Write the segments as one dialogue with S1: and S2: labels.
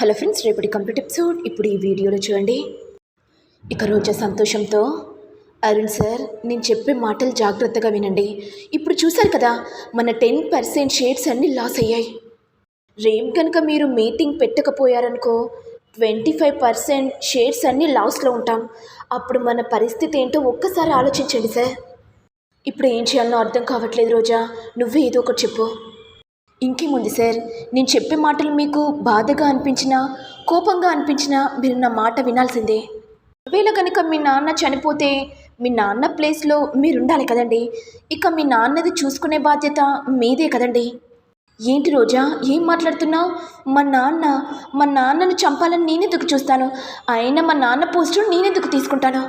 S1: Hello friends రేపటి complete episode. ఇప్పుడు ఈ వీడియోలో చూడండి. ఇక రోజా సంతోషంతో అరుణ్ సార్ నేను చెప్పే మాటలు జాగ్రత్తగా వినండి. ఇప్పుడు చూశారు కదా మన టెన్ పర్సెంట్ షేర్స్ అన్నీ లాస్ అయ్యాయి. రేపు కనుక మీరు మీటింగ్ పెట్టకపోయారనుకో ట్వంటీ ఫైవ్ పర్సెంట్ షేర్స్ అన్నీ లాస్లో ఉంటాం. అప్పుడు మన పరిస్థితి ఏంటో ఒక్కసారి ఆలోచించండి సార్. ఇప్పుడు ఏం చేయాలనో అర్థం కావట్లేదు రోజా. నువ్వే ఏదో ఒకటి చెప్పు. ఇంకేముంది సార్ నేను చెప్పే మాటలు మీకు బాధగా అనిపించినా కోపంగా అనిపించినా మీరు నా మాట వినాల్సిందే. ఒకవేళ కనుక మీ నాన్న చనిపోతే మీ నాన్న ప్లేస్లో మీరు ఉండాలి కదండి. ఇక మీ నాన్నది చూసుకునే బాధ్యత మీదే కదండి. ఏంటి రోజా ఏం మాట్లాడుతున్నావు? మా నాన్న మా నాన్నను చంపాలని నేనెందుకు చూస్తాను? అయినా మా నాన్న పోస్టు నేనెందుకు తీసుకుంటాను?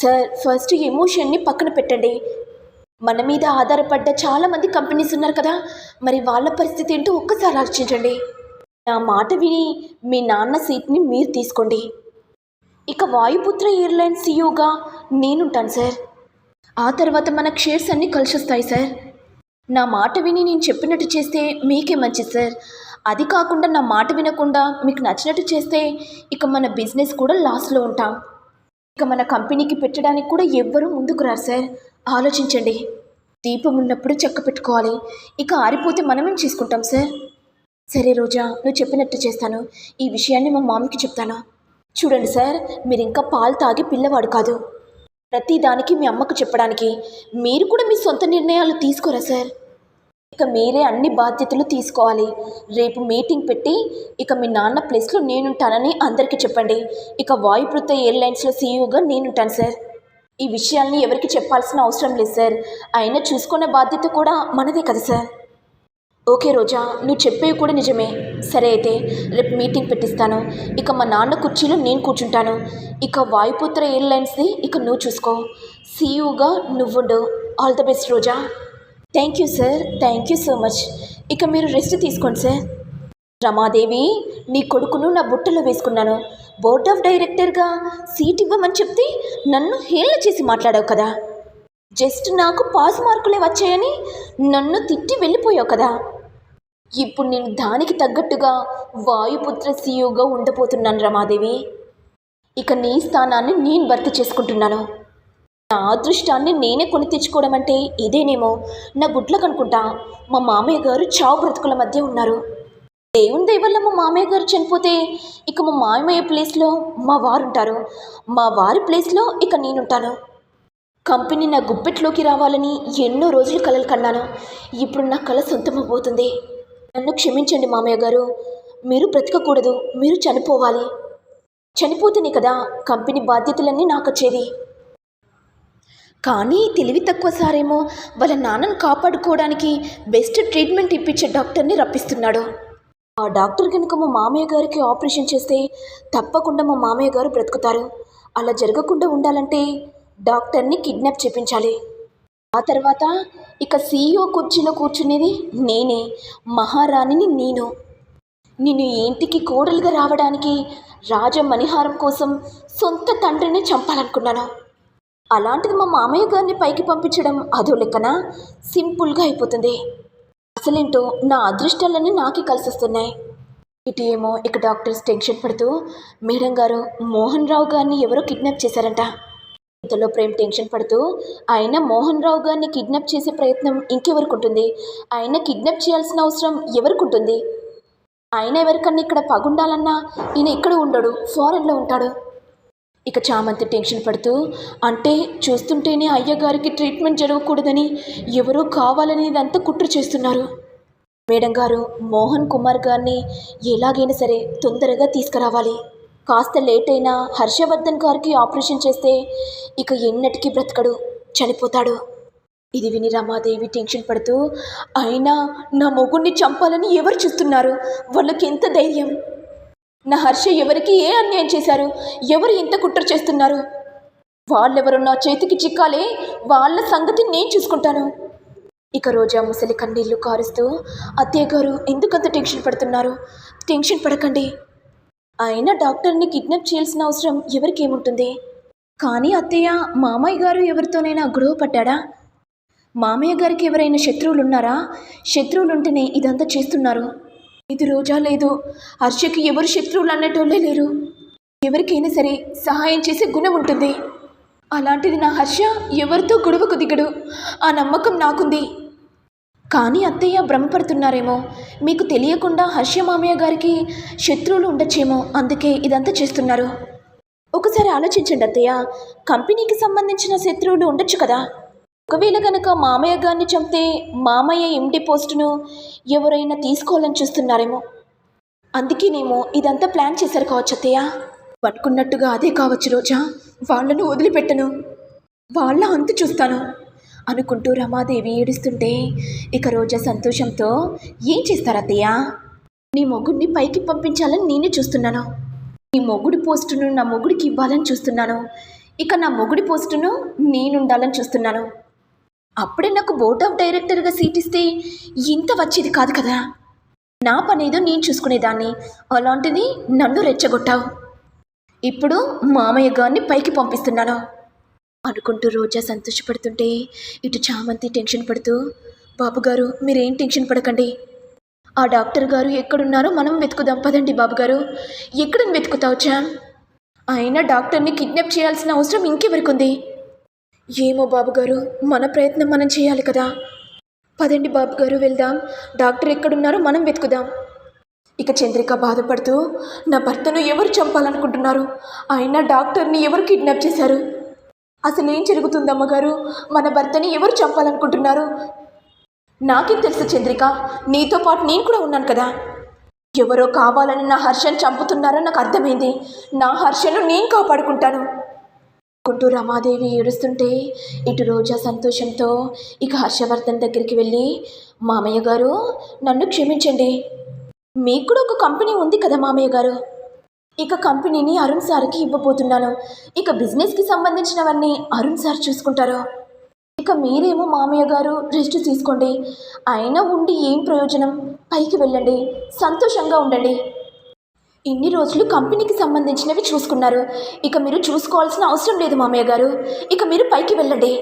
S1: సార్ ఫస్ట్ ఎమోషన్ని పక్కన పెట్టండి. మన మీద ఆధారపడ్డ చాలామంది కంపెనీస్ ఉన్నారు కదా. మరి వాళ్ళ పరిస్థితి ఏంటో ఒక్కసారి ఆలోచించండి. నా మాట విని మీ నాన్న సీట్ని మీరు తీసుకోండి. ఇక వాయుపుత్ర ఎయిర్లైన్స్ సీఈఓగా నేనుంటాను సార్. ఆ తర్వాత మన షేర్స్ అన్నీ కలిసి వస్తాయి సార్. నా మాట విని నేను చెప్పినట్టు చేస్తే మీకే మంచిది సార్. అది కాకుండా నా మాట వినకుండా మీకు నచ్చినట్టు చేస్తే ఇక మన బిజినెస్ కూడా లాస్లో ఉంటాం. ఇక మన కంపెనీకి పెట్టడానికి కూడా ఎవ్వరూ ముందుకు రారు సార్. ఆలోచించండి. దీపం ఉన్నప్పుడు చెక్క పెట్టుకోవాలి. ఇక ఆరిపోతే మనమేం చేసుకుంటాం సార్? సరే రోజా నువ్వు చెప్పినట్టు చేస్తాను. ఈ విషయాన్ని మా మామకి చెప్తాను. చూడండి సార్ మీరు ఇంకా పాలు తాగి పిల్లవాడు కాదు. ప్రతిదానికి మీ అమ్మకు చెప్పడానికి మీరు కూడా మీ సొంత నిర్ణయాలు తీసుకోరా సార్? ఇక మీరే అన్ని బాధ్యతలు తీసుకోవాలి. రేపు మీటింగ్ పెట్టి ఇక మీ నాన్న ప్లేస్లో నేనుంటానని అందరికీ చెప్పండి. ఇక వాయుప్రత ఎయిర్లైన్స్లో సీఈఓగా నేనుంటాను సార్. ఈ విషయాల్ని ఎవరికి చెప్పాల్సిన అవసరం లేదు సార్. అయినా చూసుకునే బాధ్యత కూడా మనదే కదా సార్. ఓకే రోజా. నువ్వు చెప్పేవి కూడా నిజమే. సరే అయితే రేపు మీటింగ్ పెట్టిస్తాను. ఇక మా నాన్న కుర్చీలో నేను కూర్చుంటాను. ఇక వాయుపుత్ర ఎయిర్లైన్స్ది ఇక నువ్వు చూసుకో. సీఈఓగా నువ్వుండు. All the best Roja. Thank you sir thank you so much ఇక మీరు రెస్ట్ తీసుకోండి సార్ రమాదేవి నీ కొడుకును నా బుట్టలో వేసుకున్నాను. బోర్డ్ ఆఫ్ డైరెక్టర్గా సీట్ ఇవ్వమని చెప్తే నన్ను హేళన చేసి మాట్లాడావు కదా. జస్ట్ నాకు పాస్ మార్కులే వచ్చాయని నన్ను తిట్టి వెళ్ళిపోయావు కదా. ఇప్పుడు నేను దానికి తగ్గట్టుగా వాయుపుత్ర సీఈఓగా ఉండబోతున్నాను రమాదేవి. ఇక నీ స్థానాన్ని నేను భర్తీ చేసుకుంటున్నాను. నా అదృష్టాన్ని నేనే కొని తెచ్చుకోవడం అంటే ఇదేనేమో? నా గుడ్లకు అనుకుంటా. మా మామయ్య గారు చావు బ్రతుకుల మధ్య ఉన్నారు. దేవుని దయ వల్ల మా మామయ్య గారు చనిపోతే ఇక మా మామయ్య ప్లేస్లో మా వారు ఉంటారు మా వారి ప్లేస్లో ఇక నేనుంటాను. కంపెనీ నా గుప్పెట్లోకి రావాలని ఎన్నో రోజులు కలలు కన్నాను. ఇప్పుడు నా కళ సొంతమైపోతుంది నన్ను క్షమించండి మామయ్య గారు. మీరు బ్రతకకూడదు. మీరు చనిపోవాలి. చనిపోతేనే కదా కంపెనీ బాధ్యతలన్నీ నాకు వచ్చేది కానీ తెలివి తక్కువ సారేమో. వాళ్ళ నాన్నను కాపాడుకోవడానికి బెస్ట్ ట్రీట్మెంట్ ఇప్పించే డాక్టర్ని రప్పిస్తున్నాడు. ఆ డాక్టర్ కనుక మా మామయ్య గారికి ఆపరేషన్ చేస్తే తప్పకుండా మా మామయ్య గారు బ్రతుకుతారు. అలా జరగకుండా ఉండాలంటే డాక్టర్ని కిడ్నాప్ చేపించాలి. ఆ తర్వాత ఇక సీఈఓ కుర్చీలో కూర్చునేది నేనే. మహారాణిని నేను. నేను ఇంటికి కోడలుగా రావడానికి రాజ మణిహారం కోసం సొంత తండ్రిని చంపాలనుకున్నాను. అలాంటిది మా మామయ్య గారిని పైకి పంపించడం అదో లెక్కన? సింపుల్గా అయిపోతుంది. అసలేంటో నా అదృష్టాలన్నీ నాకే కలిసి వస్తున్నాయి ఇటు ఏమో ఇక డాక్టర్స్ టెన్షన్ పడుతూ మేడం గారు మోహన్ రావు గారిని ఎవరో కిడ్నాప్ చేశారంట. ఇంతలో ప్రేమ్ టెన్షన్ పడుతూ ఆయన మోహన్ రావు గారిని కిడ్నాప్ చేసే ప్రయత్నం ఇంకెవరికి ఉంటుంది? ఆయన కిడ్నాప్ చేయాల్సిన అవసరం ఎవరికి ఉంటుంది? ఆయన ఎవరికన్నా ఇక్కడ పగుండాలన్నా ఈయన ఇక్కడ ఉండడు? ఫారెన్లో ఉంటాడు. ఇక చామంతి టెన్షన్ పడుతూ అంటే చూస్తుంటేనే అయ్యగారికి ట్రీట్మెంట్ జరగకూడదని ఎవరో కావాలని ఇదంతా కుట్ర చేస్తున్నారు. మేడం గారు మోహన్ కుమార్ గారిని ఎలాగైనా సరే తొందరగా తీసుకురావాలి. కాస్త లేట్ అయినా హర్షవర్ధన్ గారికి ఆపరేషన్ చేస్తే ఇక ఎన్నటికీ బ్రతకడు చనిపోతాడు. ఇది విని రమాదేవి టెన్షన్ పడుతూ అయినా నా మొగుణ్ణి చంపాలని ఎవరు చూస్తున్నారు? వాళ్ళకి ఎంత ధైర్యం? నా హర్ష ఎవరికి ఏ అన్యాయం చేశారు? ఎవరు ఇంత కుట్ర చేస్తున్నారు? వాళ్ళెవరు నా చేతికి చిక్కాలే వాళ్ళ సంగతి నేను చూసుకుంటాను. ఇక రోజా ముసలి కన్నీళ్ళు కారుస్తూ అత్తయ్య గారు ఎందుకంత టెన్షన్ పడుతున్నారు? టెన్షన్ పడకండి. అయినా డాక్టర్ని కిడ్నాప్ చేయాల్సిన అవసరం ఎవరికి ఏముంటుంది కానీ అత్తయ్య మామయ్య గారు ఎవరితోనైనా గొడవ పడ్డా మామయ్య గారికి ఎవరైనా శత్రువులు ఉన్నారా శత్రువులుంటేనే ఇదంతా చేస్తున్నారు. ఇది రోజా లేదు. హర్షకి ఎవరు శత్రువులు అన్నటోళ్ళే లేరు. ఎవరికైనా సరే సహాయం చేసే గుణం ఉంటుంది. అలాంటిది నా హర్ష ఎవరితో గొడవకు దిగడు. ఆ నమ్మకం నాకుంది. కానీ అత్తయ్య భ్రమపడుతున్నారేమో. మీకు తెలియకుండా హర్ష మామయ్య గారికి శత్రువులు ఉండొచ్చేమో అందుకే ఇదంతా చేస్తున్నారు. ఒకసారి ఆలోచించండి అత్తయ్య. కంపెనీకి సంబంధించిన శత్రువులు ఉండొచ్చు కదా. ఒకవేళ కనుక మామయ్య గారిని చంపితే మామయ్య ఎండి పోస్టును ఎవరైనా తీసుకోవాలని చూస్తున్నారేమో. అందుకేనేమో ఇదంతా ప్లాన్ చేశారు కావచ్చు అత్తయ్య. పట్టుకున్నట్టుగా అదే కావచ్చు రోజా. వాళ్ళను వదిలిపెట్టను. వాళ్ళ అంతు చూస్తాను. అనుకుంటూ రమాదేవి ఏడుస్తుంటే ఇక రోజా సంతోషంతో ఏం చేస్తారు అత్తయ్య? నీ మొగుడిని పైకి పంపించాలని నేనే చూస్తున్నాను. నీ మొగుడి పోస్టును నా మొగుడికి ఇవ్వాలని చూస్తున్నాను. ఇక నా మొగుడి పోస్టును నేనుండాలని చూస్తున్నాను. అప్పుడే నాకు బోర్డ్ ఆఫ్ డైరెక్టర్గా సీట్ ఇస్తే ఇంత వచ్చేది కాదు కదా. నా పనేదో నేను చూసుకునేదాన్ని. అలాంటిది నన్ను రెచ్చగొట్టావు. ఇప్పుడు మామయ్య గారిని పైకి పంపిస్తున్నాను. అనుకుంటూ రోజా సంతోషపడుతుంటే ఇటు చామంతి టెన్షన్ పడుతూ బాబుగారు మీరేం టెన్షన్ పడకండి. ఆ డాక్టర్ గారు ఎక్కడున్నారో మనం వెతుకుదాం. పదండి బాబుగారు ఎక్కడని వెతుకుతావు చామ్ అయినా డాక్టర్ని కిడ్నాప్ చేయాల్సిన అవసరం ఇంకెవరికి ఉంది ఏమో బాబుగారు మన ప్రయత్నం మనం చేయాలి కదా. పదండి బాబుగారు వెళ్దాం. డాక్టర్ ఎక్కడున్నారో మనం వెతుకుదాం. ఇక చంద్రిక బాధపడుతూ నా భర్తను ఎవరు చంపాలనుకుంటున్నారు? అయినా డాక్టర్ని ఎవరు కిడ్నాప్ చేశారు? అసలు ఏం జరుగుతుంది అమ్మగారు? మన భర్తని ఎవరు చంపాలనుకుంటున్నారు? నాకేం తెలుసు చంద్రిక నీతో పాటు నేను కూడా ఉన్నాను కదా. ఎవరో కావాలని నా హర్షను చంపుతున్నారని నాకు అర్థమైంది. నా హర్షను నేను కాపాడుకుంటాను. కుంటూ రమాదేవి ఏడుస్తుంటే ఇటు రోజా సంతోషంతో ఇక హర్షవర్ధన్ దగ్గరికి వెళ్ళి మామయ్య గారు నన్ను క్షమించండి. మీకు కూడా ఒక కంపెనీ ఉంది కదా మామయ్య గారు. ఇక కంపెనీని అరుణ్ సార్కి ఇవ్వబోతున్నాను. ఇక బిజినెస్కి సంబంధించినవన్నీ అరుణ్ సార్ చూసుకుంటారు. ఇక మీరేమో మామయ్య గారు రెస్ట్ తీసుకోండి. అయినా ఉండి ఏం ప్రయోజనం? పైకి వెళ్ళండి. సంతోషంగా ఉండండి. ఇన్ని రోజులు కంపెనీకి సంబంధించినవి చూసుకున్నారు. ఇక మీరు చూసుకోవాల్సిన అవసరం లేదు మామయ్య గారు. ఇక మీరు పైకి వెళ్ళండి.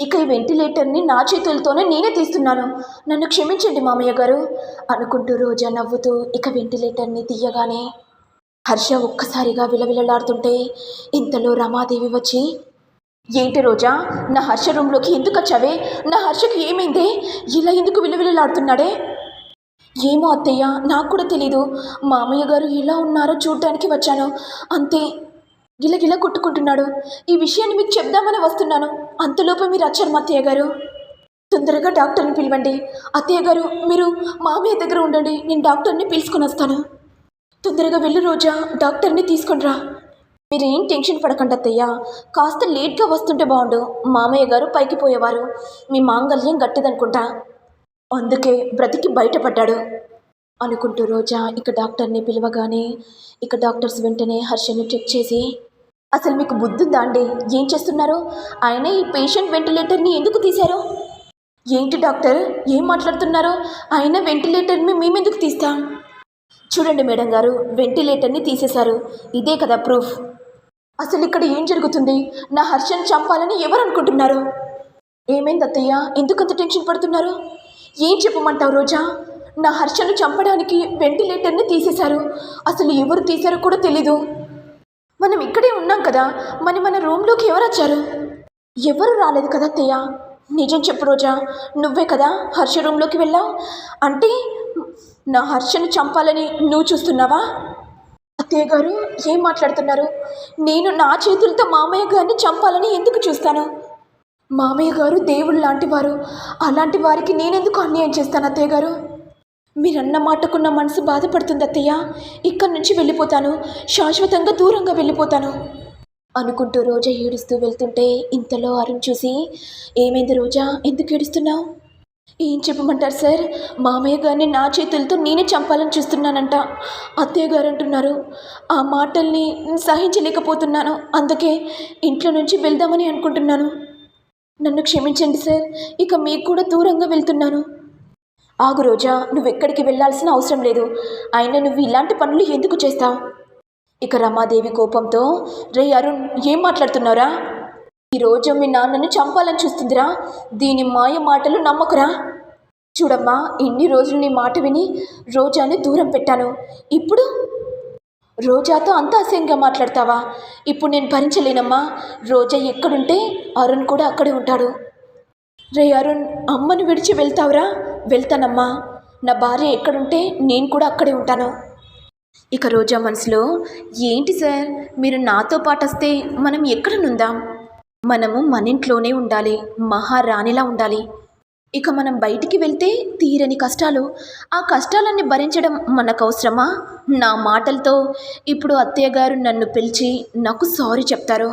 S1: ఇక ఈ వెంటిలేటర్ని నా చేతులతోనే నేనే తీస్తున్నాను. నన్ను క్షమించండి మామయ్య గారు. అనుకుంటూ రోజా నవ్వుతూ ఇక వెంటిలేటర్ని తీయగానే హర్ష ఒక్కసారిగా విలవిలలాడుతుంటే ఇంతలో రమాదేవి వచ్చి ఏంటి రోజా? నా హర్ష రూమ్లోకి ఎందుకు వచ్చావే? నా హర్షకి ఏమైందే? ఇలా ఎందుకు విలవిలలాడుతున్నాడే? ఏమో అత్తయ్య నాకు కూడా తెలీదు. మామయ్య గారు ఎలా ఉన్నారో చూడటానికి వచ్చాను. అంతే గిలగిల కొట్టుకుంటున్నాడు. ఈ విషయాన్ని మీకు చెప్దామని వస్తున్నాను. అంతలోపు మీరు వచ్చారు మా అత్తయ్య గారు. తొందరగా డాక్టర్ని పిలవండి. అత్తయ్య గారు మీరు మామయ్య దగ్గర ఉండండి. నేను డాక్టర్ని పిలుచుకొని వస్తాను. తొందరగా వెళ్ళు రోజా డాక్టర్ని తీసుకొని రా. మీరేం టెన్షన్ పడకండి అత్తయ్య. కాస్త లేట్గా వస్తుంటే బాగుండు. మామయ్య గారు పైకి పోయేవారు. మీ మాంగల్యం గట్టిదనుకుంటా. అందుకే బ్రతికి బయటపడ్డాడు అనుకుంటూ రోజా ఇక డాక్టర్ని పిలవగానే ఇక డాక్టర్స్ వెంటనే హర్షని చెక్ చేసి అసలు మీకు బుద్ధుందా అండి? ఏం చేస్తున్నారు? ఆయన ఈ పేషెంట్ వెంటిలేటర్ని ఎందుకు తీశారు? ఏంటి డాక్టర్? ఏం మాట్లాడుతున్నారు? ఆయన వెంటిలేటర్ని మేమెందుకు తీస్తాం? చూడండి మేడం గారు వెంటిలేటర్ని తీసేశారు. ఇదే కదా ప్రూఫ్. అసలు ఇక్కడ ఏం జరుగుతుంది? నా హర్షని చంపాలని ఎవరు అనుకుంటున్నారు ఏమైంది అత్తయ్య ఎందుకంత టెన్షన్ పడుతున్నారు? ఏం చెప్పమంటావు రోజా? నా హర్షను చంపడానికి వెంటిలేటర్ని తీసేశారు. అసలు ఎవరు తీశారో కూడా తెలీదు. మనం ఇక్కడే ఉన్నాం కదా మరి మన రూమ్లోకి ఎవరు వచ్చారు? ఎవరు రాలేదు కదా అత్తయ్య నిజం చెప్పు రోజా నువ్వే కదా హర్ష రూమ్లోకి వెళ్ళావు అంటే నా హర్షను చంపాలని నువ్వు చూస్తున్నావా? అత్తయ్య గారు ఏం మాట్లాడుతున్నారు? నేను నా చేతులతో మామయ్య గారిని చంపాలని ఎందుకు చూస్తాను? మామయ్య గారు దేవుడు లాంటి వారు. అలాంటి వారికి నేనెందుకు అన్యాయం చేస్తాను అత్తయ్య గారు? మీరన్న మాటకున్న మనసు బాధపడుతుంది అత్తయ్య. ఇక్కడి నుంచి వెళ్ళిపోతాను. శాశ్వతంగా దూరంగా వెళ్ళిపోతాను. అనుకుంటూ రోజా ఏడుస్తూ వెళ్తుంటే ఇంతలో అరుణ్ చూసి ఏమైంది రోజా? ఎందుకు ఏడుస్తున్నావు? ఏం చెప్పమంటారు సార్? మామయ్య గారిని నా చేతులతో నేనే చంపాలని చూస్తున్నానంట. అత్తయ్య గారు అంటున్నారు ఆ మాటల్ని సహించలేకపోతున్నాను. అందుకే ఇంట్లో నుంచి వెళ్దామని అనుకుంటున్నాను. నన్ను క్షమించండి సార్. ఇక మీకు కూడా దూరంగా వెళ్తున్నాను. ఆగు రోజా నువ్వెక్కడికి వెళ్ళాల్సిన అవసరం లేదు. అయినా నువ్వు ఇలాంటి పనులు ఎందుకు చేస్తావు? ఇక రమాదేవి కోపంతో రే అరుణ్ ఏం మాట్లాడుతున్నారా ఈ రోజు మీ నాన్నను చంపాలని చూస్తుందిరా. దీని మాయ మాటలు నమ్మకురా? చూడమ్మా ఇన్ని రోజులు నీ మాట విని రోజాని దూరం పెట్టాను. ఇప్పుడు రోజాతో అంత అసహ్యంగా మాట్లాడతావా? ఇప్పుడు నేను భరించలేనమ్మా. రోజా ఎక్కడుంటే అరుణ్ కూడా అక్కడే ఉంటాడు. రే అరుణ్ అమ్మను విడిచి వెళ్తావురా? వెళ్తానమ్మా. నా భార్య ఎక్కడుంటే నేను కూడా అక్కడే ఉంటాను. ఇక రోజా మనసులో ఏంటి సార్? మీరు నాతో పాటు వస్తే మనం ఎక్కడ నుందాం? మనము మన ఇంట్లోనే ఉండాలి. మహారాణిలా ఉండాలి. ఇక మనం బయటికి వెళ్తే తీరని కష్టాలు ఆ కష్టాలన్నీ భరించడం మనకు అవసరమా నా మాటలతో ఇప్పుడు అత్తయ్య గారు నన్ను పిలిచి నాకు సారీ చెప్తారు.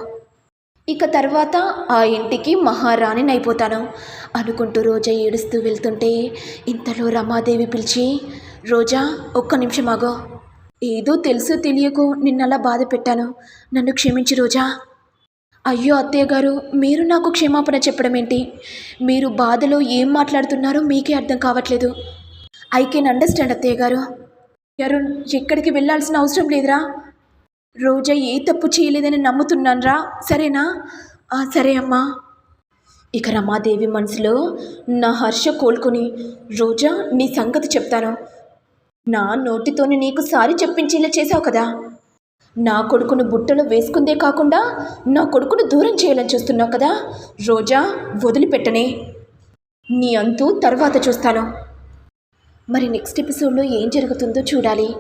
S1: ఇక తర్వాత ఆ ఇంటికి మహారాణిని అయిపోతాను అనుకుంటూ రోజా ఏడుస్తూ వెళ్తుంటే ఇంతలో రమాదేవి పిలిచి రోజా ఒక్క నిమిషం ఆగో. ఏదో తెలుసు తెలియకో నిన్నలా బాధ పెట్టాను నన్ను క్షమించి రోజా. అయ్యో అత్తయ్య గారు మీరు నాకు క్షమాపణ చెప్పడం ఏంటి మీరు బాధలో ఏం మాట్లాడుతున్నారో మీకే అర్థం కావట్లేదు. ఐ కెన్ అండర్స్టాండ్ అత్తయ్య గారు. అరుణ్ ఎక్కడికి వెళ్ళాల్సిన అవసరం లేదురా. రోజా ఏ తప్పు చేయలేదని నమ్ముతున్నానురా సరేనా? సరే అమ్మా. ఇక రమాదేవి మనసులో నా హర్ష కోలుకొని రోజా నీ సంగతి చెప్తాను. నా నోటితోని నీకు సారి చెప్పించేలా చేశావు కదా? నా కొడుకును బుట్టలో వేసుకుందే కాకుండా నా కొడుకును దూరం చేయాలని చూస్తున్నావు కదా? రోజా వదిలిపెట్టనే. నీ అంతు తర్వాత చూస్తాను. మరి నెక్స్ట్ ఎపిసోడ్లో ఏం జరుగుతుందో చూడాలి.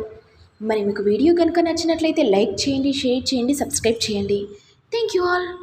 S1: మరి మీకు వీడియో కనుక నచ్చినట్లయితే లైక్ చేయండి షేర్ చేయండి సబ్స్క్రైబ్ చేయండి. Thank you all.